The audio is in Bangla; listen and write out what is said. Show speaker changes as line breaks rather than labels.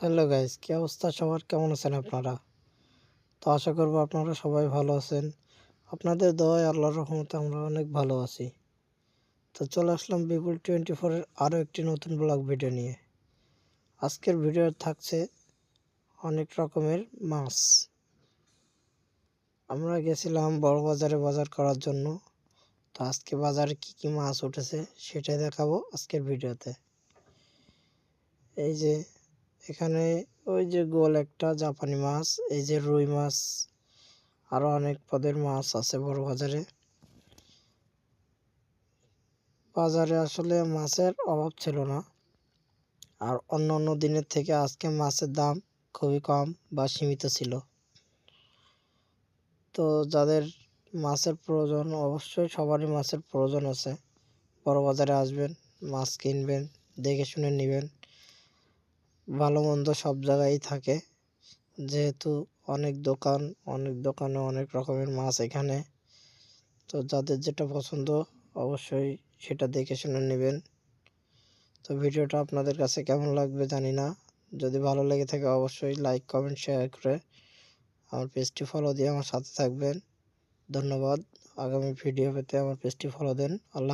হ্যালো গাইস কি অবস্থা সবার? কেমন আছেন আপনারা? তো আশা করব আপনারা সবাই ভালো আছেন। আপনাদের দোয়ায় আল্লাহর রহমতে আমরা অনেক ভালো আছি। তো চলে আসলাম বিপুল টোয়েন্টি ফোরের আরও একটি নতুন ব্লগ ভিডিও নিয়ে। আজকের ভিডিও থাকছে অনেক রকমের মাছ। আমরা গেছিলাম বড় বাজারে বাজার করার জন্য। তো আজকে বাজারে কি কি মাছ উঠেছে সেটাই দেখাবো আজকের ভিডিওতে। এই যে এখানে ওই যে গোল একটা জাপানি মাছ, এই যে রুই মাছ, আরও অনেক পদের মাছ আছে বড় বাজারে। বাজারে আসলে মাছের অভাব ছিল না। আর অন্য অন্য দিনের থেকে আজকে মাছের দাম খুবই কম বা সীমিত ছিল। তো যাদের মাছের প্রয়োজন, অবশ্যই সবারই মাছের প্রয়োজন আছে। বড় বাজারে আসবেন, মাছ কিনবেন, দেখে শুনে নেবেন। ভালো মন্দ সব জায়গায় থাকে। যেহেতু অনেক দোকান, অনেক দোকানে অনেক রকমের মাছ এখানে। তো যাদের যেটা পছন্দ অবশ্যই সেটা দেখে শুনে নেবেন। তো ভিডিওটা আপনাদের কাছে কেমন লাগবে জানি না। যদি ভালো লেগে থাকে অবশ্যই লাইক কমেন্ট শেয়ার করে আমার পেজটি ফলো দিয়ে আমার সাথে থাকবেন। ধন্যবাদ। আগামী ভিডিও পেতে আমার পেজটি ফলো দেন। আল্লাহ